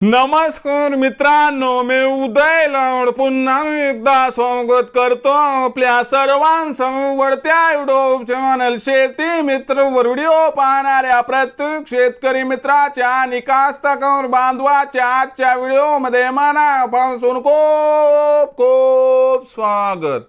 नमस्कार मित्रांनो मी उदय लाड पुन्हा एकदा स्वागत करतो आपल्या सर्वांसमोरत्या युट्यूब चॅनल शेती मित्र व्हिडिओ पाहणाऱ्या प्रत्येक शेतकरी मित्राच्या निकास्तकावर बांधवाच्या आजच्या व्हिडिओमध्ये मनापासून खूप खूप स्वागत.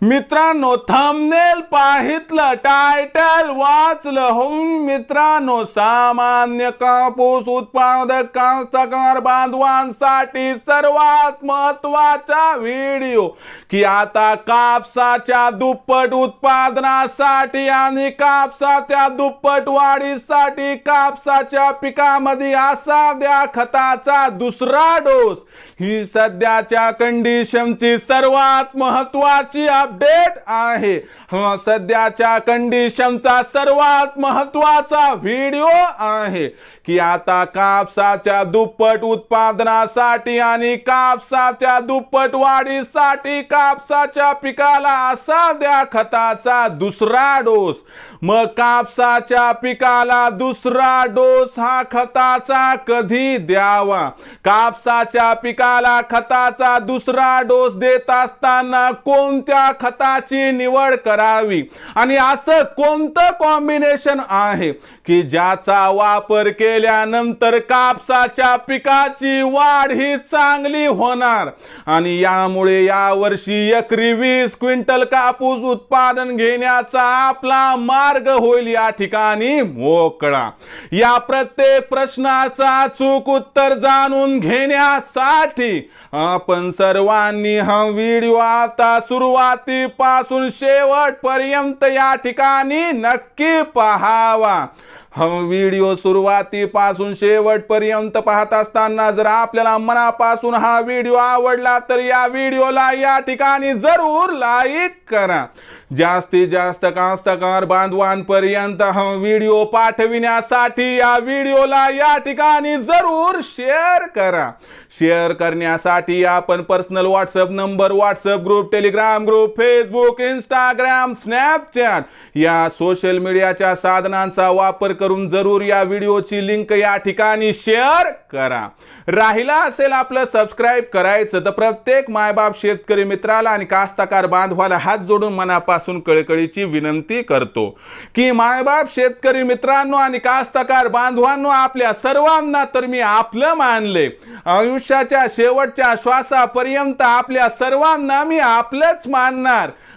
मित्रांनो थंबनेल पाहितलं टायटल वाचलं. हो मित्रांनो सामान्य कापूस उत्पादक कास्तकार बांधवांसाठी सर्वात महत्त्वाचा व्हिडिओ की आता कापसाच्या दुप्पट उत्पादनासाठी आणि कापसाच्या दुप्पट वाढीसाठी कापसाच्या पिकामध्ये असा द्या खताचा दुसरा डोस ही सध्याच्या कंडिशनची सर्वात महत्वाची अपडेट आहे. हा सध्याच्या कंडिशनचा सर्वात महत्त्वाचा व्हिडिओ आहे. की आता कापसाच्या दुप्पट उत्पादनासाठी आणि कापसाच्या दुप्पट वाढीसाठी कापसाच्या पिकाला असा द्या खताचा दुसरा डोस. मग कापसाच्या पिकाला दुसरा डोस हा खताचा कधी द्यावा? कापसाच्या पिकाला खताचा दुसरा डोस देत असताना कोणत्या खताची निवड करावी? आणि असं कोणतं कॉम्बिनेशन आहे? की ज्याचा वापर केल्यानंतर कापसाच्या पिकाची वाढ ही चांगली होणार. आणि यामुळे यावर्षी एकरी वीस क्विंटल कापूस उत्पादन घेण्याचा आपला मार्ग होईल या ठिकाणी मोकळा. या प्रत्येक प्रश्नाचा चूक उत्तर जाणून घेण्यासाठी आपण सर्वांनी हा व्हिडिओ आता सुरुवातीपासून शेवटपर्यंत या ठिकाणी नक्की पहावा. व्हिडिओ सुरुवातीपासून शेवटपर्यंत पाहत असताना जर आपल्याला मनापासून हा व्हिडिओ आवडला तर या व्हिडिओला या ठिकाणी जरूर लाईक करा. जास्तीत जास्त कास्तकार बांधवांपर्यंत हा व्हिडिओ पाठविण्यासाठी या व्हिडिओला या ठिकाणी जरूर शेअर करा. शेअर करण्यासाठी आपण personal WhatsApp number WhatsApp group Telegram group Facebook Instagram Snapchat या सोशल मीडियाच्या साधनांचा वापर करून जरूर या व्हिडिओची लिंक या ठिकाणी शेअर करा. राहिला असेल आपलं सबस्क्राईब करायचं तर प्रत्येक मायबाप शेतकरी मित्राला आणि कास्तकार बांधवाला हात जोडून मनापासून कळकळीची विनंती करतो की मायबाप शेतकरी मित्रांनो आणि कास्तकार बांधवांनो आपल्या सर्वांना तर मी आपलं मानले. आयुष्याच्या शेवटच्या श्वासापर्यंत आपल्या सर्वांना मी आपलंच मानणार.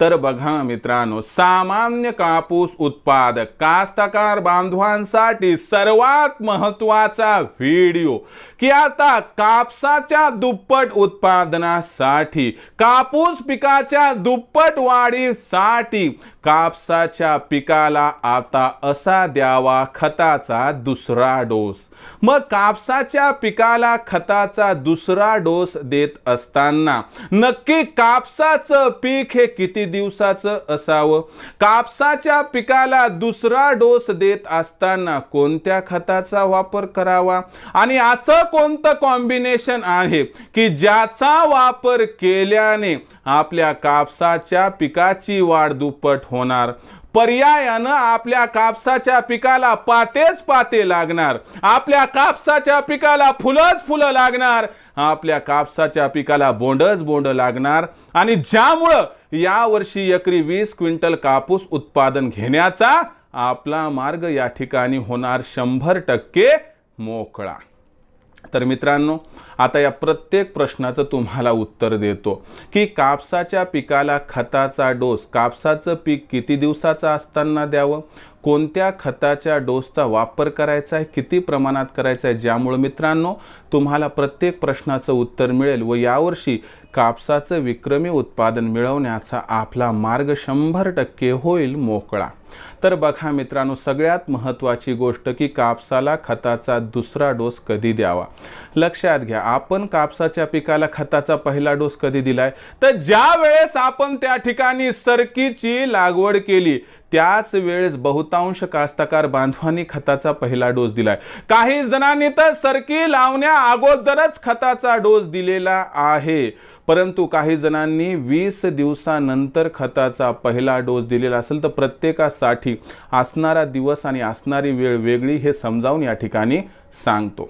तर बघा मित्रांनो सामान्य कापूस उत्पादक कास्तकार बांधवांसाठी सर्वात महत्त्वाचा व्हिडिओ. की आता कापसाच्या दुप्पट उत्पादनासाठी कापूस पिकाच्या दुप्पट वाढीसाठी कापसाच्या पिकाला आता असा द्यावा खताचा दुसरा डोस. मग कापसाच्या पिकाला खताचा दुसरा डोस देत असताना नक्की कापसाचं पीक हे किती दिवसाचं असावं. कापसाच्या पिकाला दुसरा डोस देत असताना कोणत्या खताचा वापर करावा? आणि असं कोणतं कॉम्बिनेशन आहे की ज्याचा वापर केल्याने आपल्या कापसाच्या पिकाची वाढ दुप्पट होणार? पर्यायानं आपल्या कापसाच्या पिकाला पातेच पाते लागणार. आपल्या कापसाच्या पिकाला फुलंच फुलं लागणार. आपल्या कापसाच्या पिकाला बोंडच बोंड लागणार आणि ज्यामुळं यावर्षी एकरी वीस क्विंटल कापूस उत्पादन घेण्याचा आपला मार्ग या ठिकाणी होणार शंभर टक्के मोकळा. तर मित्रांनो आता या प्रत्येक प्रश्नाचं तुम्हाला उत्तर देतो की कापसाच्या पिकाला खताचा डोस कापसाचं पीक किती दिवसाचं असताना द्यावं? कोणत्या खताच्या डोसचा वापर करायचा आहे? किती प्रमाणात करायचा आहे? ज्यामुळे मित्रांनो तुम्हाला प्रत्येक प्रश्नाचं उत्तर मिळेल व यावर्षी कापसाचं विक्रमी उत्पादन मिळवण्याचा आपला मार्ग शंभर टक्के होईल मोकळा. तर बघा मित्रांनो सगळ्यात महत्त्वाची गोष्ट की कापसाला खताचा दुसरा डोस कधी द्यावा? लक्षात घ्या आपण कापसाच्या पिकाला खताचा पहिला डोस कधी दिलाय? तर ज्या वेळेस आपण त्या ठिकाणी सरकीची लागवड केली त्याच वेळेस बहुतांश कास्तकार बांधवांनी खताचा पहिला डोस दिलाय. काही जणांनी तर सरकी लावण्या अगोदरच खताचा डोस दिलेला आहे. परंतु काही जणांनी वीस दिवसानंतर खताचा पहिला डोस दिलेला असेल तर प्रत्येकासाठी असणारा दिवस आणि असणारी वेळ वेगळी हे समजावून या ठिकाणी सांगतो.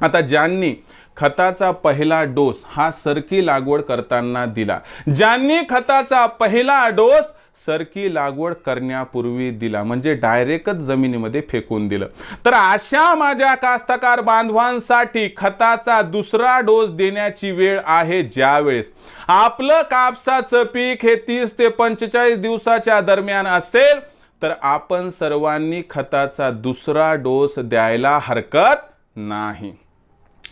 आता ज्यांनी खताचा पहिला डोस हा सरकी लागवड करताना दिला ज्यांनी खताचा पहिला डोस सरकी लागवड करण्यापूर्वी दिला. म्हणजे डायरेक्टच जमिनीमध्ये फेकून दिलं. तर अशा माझ्या कास्तकार बांधवांसाठी खताचा दुसरा डोस देण्याची वेळ आहे ज्यावेळेस. आपलं कापसाचं पीक हे तीस ते पंचेचाळीस दिवसाच्या दरम्यान असेल तर आपण सर्वांनी खताचा दुसरा डोस द्यायला हरकत नाही.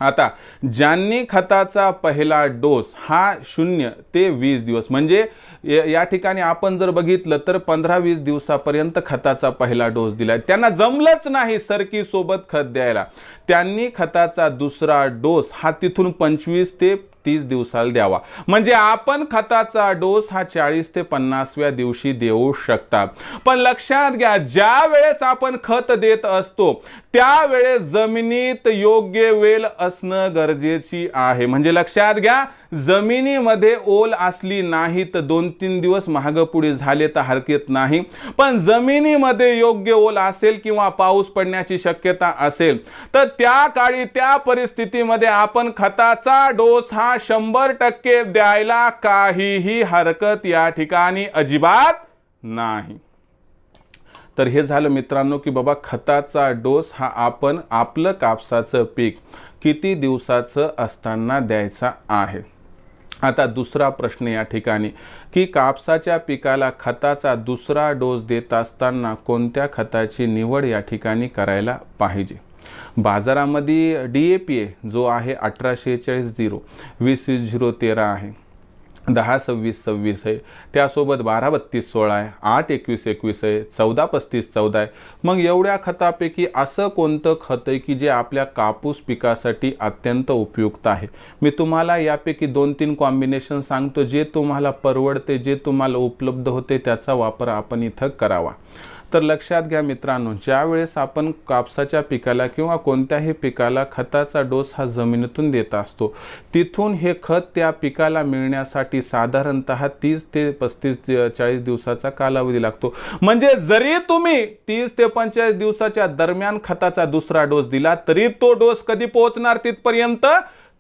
आता ज्यांनी खताचा पहिला डोस हा शून्य ते वीस दिवस म्हणजे या या ठिकाणी आपण जर बघितलं तर पंधरा वीस दिवसापर्यंत खताचा पहिला डोस दिला त्यांना जमलंच नाही सरकीसोबत खत द्यायला. त्यांनी खताचा दुसरा डोस हा तिथून पंचवीस ते तीस दिवसाला द्यावा. म्हणजे आपण खताचा डोस हा चाळीस ते पन्नासव्या दिवशी देऊ शकता. पण लक्षात घ्या ज्या वेळेस आपण खत देत असतो त्यावेळेस जमिनीत योग्य वेल असणं गरजेची आहे. म्हणजे लक्षात घ्या जमिनीमध्ये ओल असली नाही तर दोन तीन दिवस महाग पुढे झाले तर हरकत नाही. पण जमिनीमध्ये योग्य ओल असेल किंवा पाऊस पडण्याची शक्यता असेल तर त्या काळी त्या परिस्थितीमध्ये आपण खताचा डोस हा शंभर टक्के द्यायला काहीही हरकत या ठिकाणी अजिबात नाही. तर हे झालं मित्रांनो की बाबा खताचा डोस हा आपण आपलं कापसाचं पीक किती दिवसाचं असताना द्यायचा आहे. आता दुसरा प्रश्न या ठिकाणी की कापसाच्या पिकाला खताचा दुसरा डोस देत असताना कोणत्या खताची निवड या ठिकाणी करायला पाहिजे? बाजारामध्ये डी ए पी ए जो आहे अठराशे चाळीस झिरो वीस वीस झिरो तेरा आहे. दहा सव्वीस सव्वीस आहे. त्यासोबत बारा बत्तीस सोळा आहे. आठ एकवीस एकवीस आहे. चौदा पस्तीस चौदा आहे. मग एवढ्या खतापैकी असं कोणतं खत आहे की जे आपल्या कापूस पिकासाठी अत्यंत उपयुक्त आहे? मी तुम्हाला यापैकी दोन तीन कॉम्बिनेशन सांगतो. जे तुम्हाला परवडते जे तुम्हाला उपलब्ध होते त्याचा वापर आपण इथं करावा. तर लक्षात घ्या मित्रांनो ज्यावेळेस आपण कापसाच्या पिकाला किंवा कोणत्याही पिकाला खताचा डोस हा जमिनीतून देत असतो तिथून हे खत त्या पिकाला मिळण्यासाठी साधारणत तीस ते पस्तीस चाळीस दिवसाचा कालावधी लागतो. म्हणजे जरी तुम्ही तीस ते पंचेचाळीस दिवसाच्या दरम्यान खताचा दुसरा डोस दिला तरी तो डोस कधी पोहोचणार तिथपर्यंत?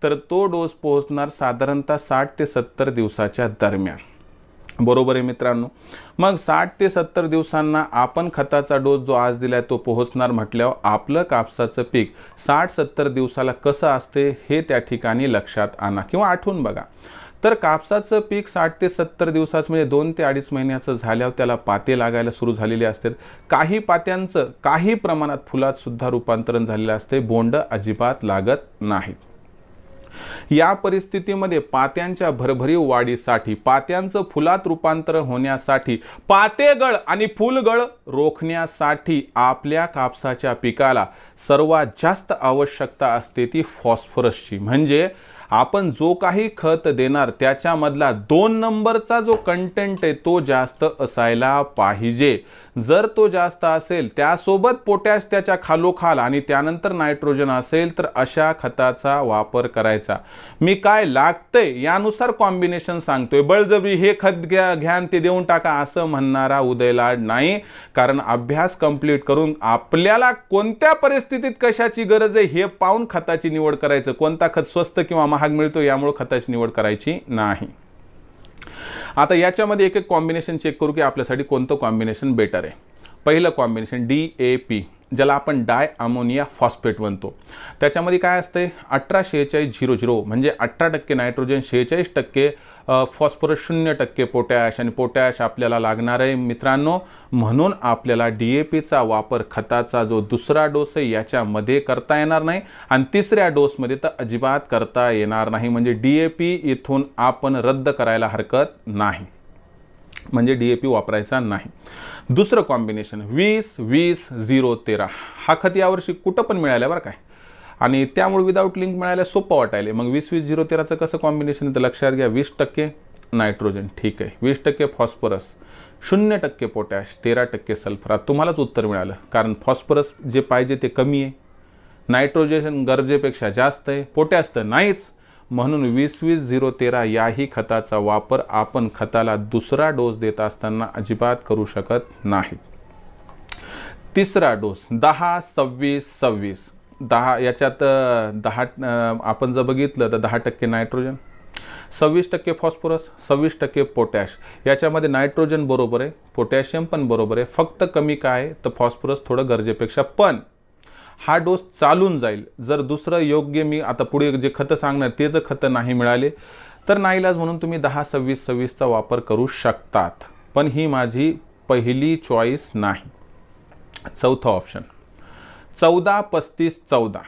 तर तो डोस पोहोचणार साधारणतः साठ ते सत्तर दिवसाच्या दरम्यान. बरोबर आहे मित्रांनो. मग साठ ते सत्तर दिवसांना आपण खताचा डोस जो आज दिलाय तो पोहोचणार म्हटल्यावर आपलं कापसाचं पीक साठ सत्तर दिवसाला कसं असते हे त्या ठिकाणी लक्षात आणा किंवा आठवून बघा. तर कापसाचं पीक साठ ते सत्तर दिवसाच म्हणजे दोन ते अडीच महिन्याचं झाल्यावर त्याला पाते लागायला सुरू झालेले असतात काही पात्यांचं काही प्रमाणात फुलात सुद्धा रूपांतरण झालेलं असते. बोंड अजिबात लागत नाहीत. या परिस्थितीमध्ये पात्यांच्या भरभरीव वाढीसाठी पात्यांचं फुलात रूपांतर होण्यासाठी पातेगळ आणि फुलगळ रोखण्यासाठी आपल्या कापसाच्या पिकाला सर्वात जास्त आवश्यकता असते ती फॉस्फरसची. म्हणजे आपण जो काही खत देणार त्याच्यामधला दोन नंबरचा जो कंटेंट आहे तो जास्त असायला पाहिजे. जर तो जास्त असेल त्यासोबत पोटॅश त्याच्या खालोखाल आणि त्यानंतर नायट्रोजन असेल तर अशा खताचा वापर करायचा. मी काय लागतंय यानुसार कॉम्बिनेशन सांगतोय. बळजबरी हे खत घ्या घ्यान ते देऊन टाका असं म्हणणारा उदयलाड नाही. कारण अभ्यास कंप्लीट करून आपल्याला कोणत्या परिस्थितीत कशाची गरज आहे हे पाहून खताची निवड करायचं. कोणता खत स्वस्त किंवा महाग मिळतो यामुळे खताची निवड करायची नाही. आता याच्यामध्ये एक एक कॉम्बिनेशन चेक करू की आपल्यासाठी कोणतं कॉम्बिनेशन बेटर आहे. पहिलं कॉम्बिनेशन डी ए पी ज्याला आपण डाय अमोनिया फॉस्फेट म्हणतो. त्याच्यामध्ये काय असते अठरा शेहेचाळीस झिरो झिरो म्हणजे अठरा टक्के नायट्रोजन शेहेचाळीस टक्के फॉस्फरस शून्य टक्के पोटॅश आणि पोटॅश आपल्याला लागणार आहे मित्रांनो. म्हणून आपल्याला डी ए पीचा वापर खताचा जो दुसरा डोस आहे याच्यामध्ये करता येणार नाही आणि तिसऱ्या डोसमध्ये तर अजिबात करता येणार नाही. म्हणजे डी ए पी इथून आपण रद्द करायला हरकत नाही. म्हणजे डी ए पी वापरायचा नाही. दुसरं कॉम्बिनेशन वीस वीस झिरो तेरा. हा खत यावर्षी कुठं पण मिळाल्या बरं काय आणि त्यामुळे विदाऊट लिंक मिळायला सोपं वाटायला मग वीस वीस झिरो तेराचं कसं कॉम्बिनेशन तर लक्षात घ्या वीस टक्के नायट्रोजन ठीक आहे. वीस टक्के फॉस्फरस शून्य टक्के पोटॅश तेरा टक्के सल्फर आता तुम्हालाच उत्तर मिळालं. कारण फॉस्फरस जे पाहिजे ते कमी आहे. नायट्रोजन गरजेपेक्षा जास्त आहे. पोटॅश तर नाहीच. म्हणून वीस वीस झिरो तेरा याही खताचा वापर आपण खताला दुसरा डोस देत असताना अजिबात करू शकत नाही. तिसरा डोस दहा सव्वीस सव्वीस. दहा याच्यात दहा आपण जर बघितलं तर दहा टक्के नायट्रोजन सव्वीस टक्के फॉस्फरस सव्वीस टक्के पोटॅश. याच्यामध्ये नायट्रोजन बरोबर आहे पोटॅशियम पण बरोबर आहे. फक्त कमी काय तर फॉस्फरस थोडं गरजेपेक्षा पण. हा डोस चालून जाईल. जर दुसरं योग्य मी आता पुढे जे खतं सांगणार ते जर खतं नाही मिळाले तर नाईलाज म्हणून तुम्ही दहा सव्वीस सव्वीसचा वापर करू शकतात. पण ही माझी पहिली चॉईस नाही. चौथं ऑप्शन चौदा पस्तीस चौदा.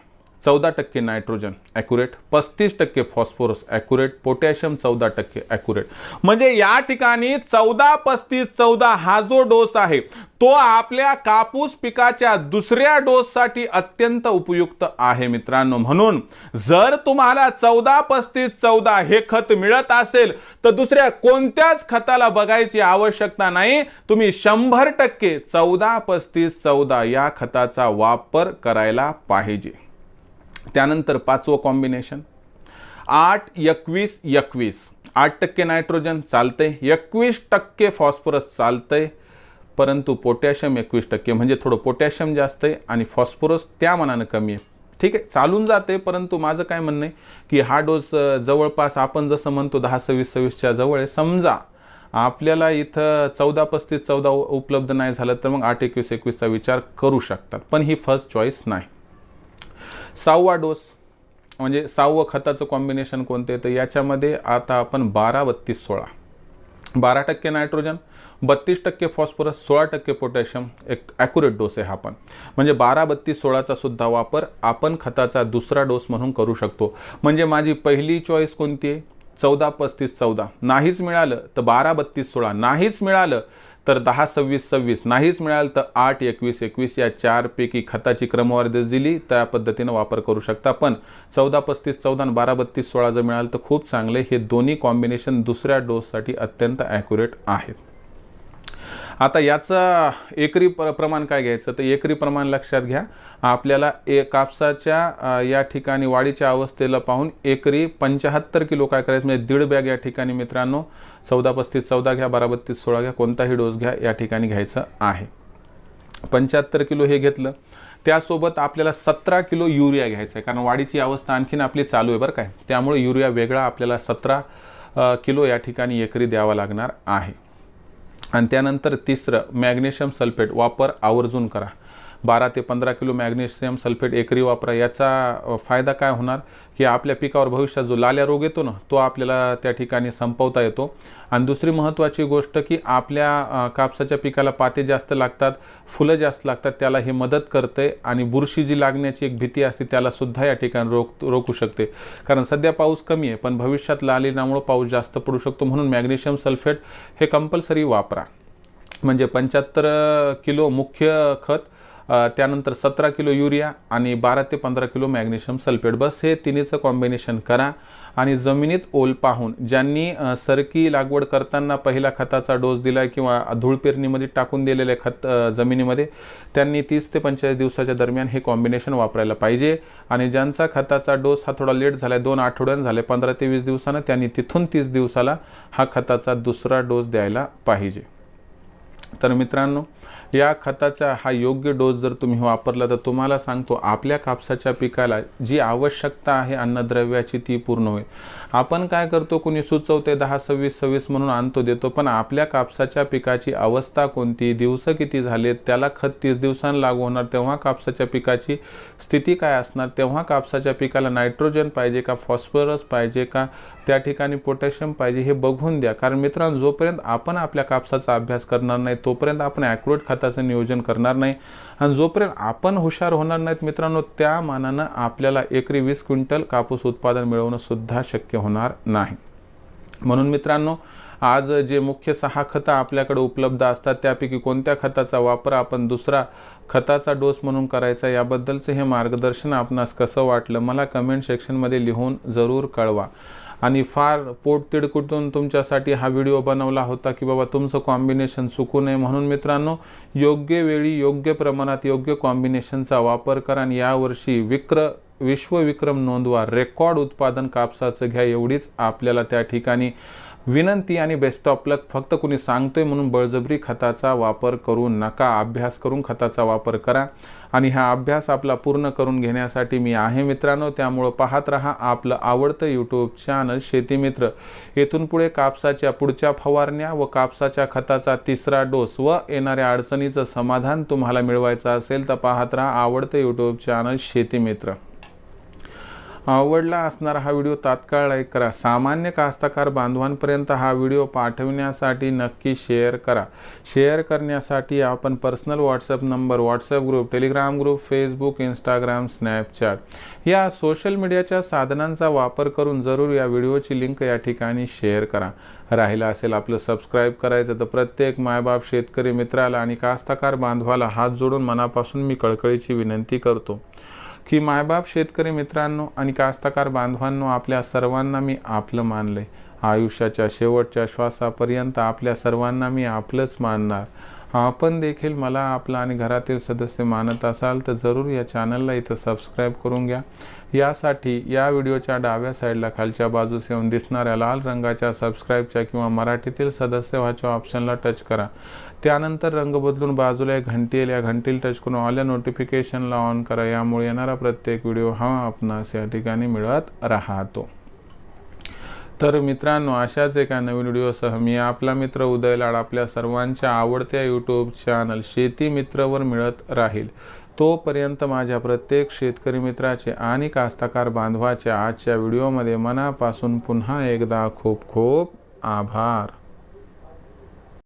चौदा टक्के नायट्रोजन ॲक्युरेट पस्तीस टक्के फॉस्फोरस ॲक्युरेट पोटॅशियम चौदा टक्के ॲक्युरेट. म्हणजे या ठिकाणी चौदा पस्तीस चौदा हा जो डोस आहे तो आपल्या कापूस पिकाच्या दुसऱ्या डोससाठी अत्यंत उपयुक्त आहे मित्रांनो. म्हणून जर तुम्हाला चौदा पस्तीस चौदा हे खत मिळत असेल तर दुसऱ्या कोणत्याच खताला बघायची आवश्यकता नाही. तुम्ही शंभर टक्के चौदा पस्तीस चौदा या खताचा वापर करायला पाहिजे. त्यानंतर पाचवं कॉम्बिनेशन आठ एकवीस एकवीस. आठ टक्के नायट्रोजन चालतंय. एकवीस टक्के फॉस्फरस चालतंय. परंतु पोटॅशियम एकवीस टक्के. म्हणजे थोडं पोटॅशियम जास्त आहे आणि फॉस्फोरस त्या मनानं कमी आहे. ठीक आहे? चालून जाते परंतु माझं काय म्हणणं आहे की हा डोस जवळपास आपण जसं म्हणतो दहा सव्वीस सव्वीसच्या जवळ आहे. समजा आपल्याला इथं चौदा पस्तीस चौदा उपलब्ध नाही झालं तर मग आठ एकवीस एकवीसचा विचार करू शकतात. पण ही फर्स्ट चॉईस नाही. सहावा डोस म्हणजे सहावं खताचं कॉम्बिनेशन कोणते तर याच्यामध्ये आता आपण बारा बत्तीस सोळा. बारा टक्के नायट्रोजन बत्तीस टक्के फॉस्फरस सोळा टक्के पोटॅशियम एक ॲक्युरेट डोस आहे हा पण. म्हणजे बारा बत्तीस सोळाचा सुद्धा वापर आपण खताचा दुसरा डोस म्हणून करू शकतो. म्हणजे माझी पहिली चॉईस कोणती आहे? चौदा पस्तीस चौदा. नाहीच मिळालं तर बारा बत्तीस सोळा. नाहीच मिळालं तर दहा सव्वीस सव्वीस. नाहीच मिळालं तर आठ एकवीस एकवीस या चारपैकी खताची क्रमवारी दिली. त्या पद्धतीनं वापर करू शकता पण चौदा पस्तीस चौदा आणि बारा बत्तीस सोळा जर मिळालं तर खूप चांगले. हे दोन्ही कॉम्बिनेशन दुसऱ्या डोससाठी अत्यंत ॲक्युरेट आहेत. आता याचं एकरी प्र प्रमाण काय घ्यायचं? तर एकरी प्रमाण लक्षात घ्या. आपल्याला ए कापसाच्या या ठिकाणी वाढीच्या अवस्थेला पाहून एकरी पंच्याहत्तर किलो काय करायचं? म्हणजे दीड बॅग या ठिकाणी मित्रांनो चौदा पस्तीस चौदा घ्या बारा बत्तीस सोळा घ्या कोणताही डोस घ्या या ठिकाणी घ्यायचं आहे. पंच्याहत्तर किलो हे घेतलं. त्यासोबत आपल्याला सतरा किलो युरिया घ्यायचा आहे. कारण वाढीची अवस्था आणखीन आपली चालू आहे बरं काय त्यामुळे युरिया वेगळा आपल्याला सतरा किलो या ठिकाणी एकरी द्यावा लागणार आहे. आणि त्यानंतर तिसरं मॅग्नेशियम सल्फेट वापर आवर्जून करा. बारा ते पंधरा किलो मॅग्नेशियम सल्फेट एकरी वापरा. याचा फायदा काय होणार? की आपल्या पिकावर भविष्यात जो लाल्या रोग येतो ना तो आपल्याला त्या ठिकाणी संपवता येतो. आणि दुसरी महत्त्वाची गोष्ट की आपल्या कापसाच्या पिकाला पाते जास्त लागतात फुलं जास्त लागतात त्याला हे मदत करते आणि बुरशी जी लागण्याची एक भीती असते त्यालासुद्धा या ठिकाणी रोक रोखू शकते. कारण सध्या पाऊस कमी आहे पण भविष्यात लालीनामुळं पाऊस जास्त पडू शकतो. म्हणून मॅग्नेशियम सल्फेट हे कंपल्सरी वापरा. म्हणजे पंच्याहत्तर किलो मुख्य खत त्यानंतर सतरा किलो युरिया आणि बारा ते पंधरा किलो मॅग्नेशियम सल्फेट. बस हे तिन्हीचं कॉम्बिनेशन करा. आणि जमिनीत ओल पाहून ज्यांनी सरकी लागवड करताना पहिला खताचा डोस दिला किंवा धूळ पेरणीमध्ये टाकून दिलेले खत जमिनीमध्ये त्यांनी तीस ते पंचेचाळीस दिवसाच्या दरम्यान हे कॉम्बिनेशन वापरायला पाहिजे. आणि ज्यांचा खताचा डोस हा थोडा लेट झाला दोन आठवड्यानं झाले पंधरा ते वीस दिवसानं त्यांनी तिथून तीस दिवसाला हा खताचा दुसरा डोस द्यायला पाहिजे. तर मित्रांनो या खताचा हा योग्य डोस जर तुम्ही वापरला तर तुम्हाला सांगतो आपल्या कापसाच्या पिकाला जी आवश्यकता आहे अन्नद्रव्याची ती पूर्ण होईल. आपण काय करतो कोणी सुचवते दहा सव्वीस सव्वीस म्हणून आणतो देतो पण आपल्या कापसाच्या पिकाची अवस्था कोणती दिवस किती झालेत त्याला खत तीस दिवसांना लागू होणार तेव्हा कापसाच्या पिकाची स्थिती काय असणार तेव्हा कापसाच्या पिकाला नायट्रोजन पाहिजे का फॉस्फरस पाहिजे का त्या ठिकाणी पोटॅशियम पाहिजे हे बघून द्या. कारण मित्रांनो जोपर्यंत आपण आपल्या कापसाचा अभ्यास करणार नाही तोपर्यंत आपण ॲक्रोट खताचं नियोजन करणार नाही. आणि जोपर्यंत आपण हुशार होणार नाहीत मित्रांनो त्या मानानं आपल्याला एकरी वीस क्विंटल कापूस उत्पादन मिळवणं सुद्धा शक्य होणार नाही. म्हणून मित्रांनो आज जे मुख्य सहा खतं आपल्याकडे उपलब्ध असतात त्यापैकी कोणत्या खताचा वापर आपण दुसरा खताचा डोस म्हणून करायचा याबद्दलचं हे मार्गदर्शन आपणास कसं वाटलं मला कमेंट सेक्शनमध्ये लिहून जरूर कळवा. आणि फार पोट तिडकुटून तुमच्यासाठी हा व्हिडिओ बनवला होता की बाबा तुमचं कॉम्बिनेशन चुकू नये म्हणून मित्रांनो योग्य वेळी योग्य प्रमाणात योग्य कॉम्बिनेशनचा वापर करा आणि यावर्षी विक्र विश्वविक्रम नोंदवा. रेकॉर्ड उत्पादन कापसाचं घ्या एवढीच आपल्याला त्या ठिकाणी विनंती आणि बेस्ट ऑफ लक फक्त कुणी सांगतोय म्हणून बळजबरी खताचा वापर करू नका. अभ्यास करून खताचा वापर करा आणि हा अभ्यास आपला पूर्ण करून घेण्यासाठी मी आहे मित्रांनो. त्यामुळं पाहत राहा आपलं आवडतं यूट्यूब चॅनल शेतीमित्र येथून पुढे कापसाच्या पुढच्या फवारण्या व कापसाच्या खताचा तिसरा डोस व येणाऱ्या अडचणीचं समाधान तुम्हाला मिळवायचं असेल तर पाहत राहा आवडतं यूट्यूब चॅनल शेतीमित्र आवडला असणारा हा व्हिडिओ तात्काळ लाईक करा. सामान्य कास्तकार बांधवांपर्यंत हा व्हिडिओ पाठवण्यासाठी नक्की शेअर करा. शेअर करण्यासाठी आपण personal WhatsApp number WhatsApp group Telegram group Facebook Instagram Snapchat या सोशल मीडियाच्या साधनांचा वापर करून जरूर या व्हिडिओची लिंक या ठिकाणी शेअर करा. राहिलं असेल आपलं सबस्क्राईब करायचं तर प्रत्येक मायबाप शेतकरी मित्राला आणि कास्तकार बांधवाला हात जोडून मनापासून मी कळकळीची विनंती करतो. की मायबाप शेतकरी मित्रांनो आणि कास्तकार बांधवांनो आपल्या सर्वांना मी आपलं मानलंय. आयुष्याच्या शेवटच्या श्वासापर्यंत आपल्या सर्वांना मी आपलंच मानणार. आपण देखील मला आपला आणि घरातील सदस्य मानत असाल तर जरूर या चॅनलला इथं सबस्क्राईब करून घ्या. यासाठी या व्हिडिओच्या डाव्या साईडला खालच्या बाजूस येऊन दिसणाऱ्या लाल रंगाच्या सबस्क्राईबच्या किंवा मराठीतील सदस्य व्हाच्या ऑप्शनला टच करा. त्यानंतर रंग बदलून बाजूला एक घंटी येईल. या घंटीला टच करून ऑल या नोटिफिकेशनला ऑन करा. यामुळे येणारा प्रत्येक व्हिडिओ हा आपणास या ठिकाणी मिळत राहतो. तर मित्रांनो अशाच एका नवीन व्हिडिओसह मी आपला मित्र उदय लाड आपल्या सर्वांच्या आवडत्या यूट्यूब चॅनल शेती मित्रवर मिळत राहील. तोपर्यंत माझ्या प्रत्येक शेतकरी मित्राचे आणि कास्तकार बांधवाच्या आजच्या व्हिडिओमध्ये मनापासून पुन्हा एकदा खूप खूप आभार.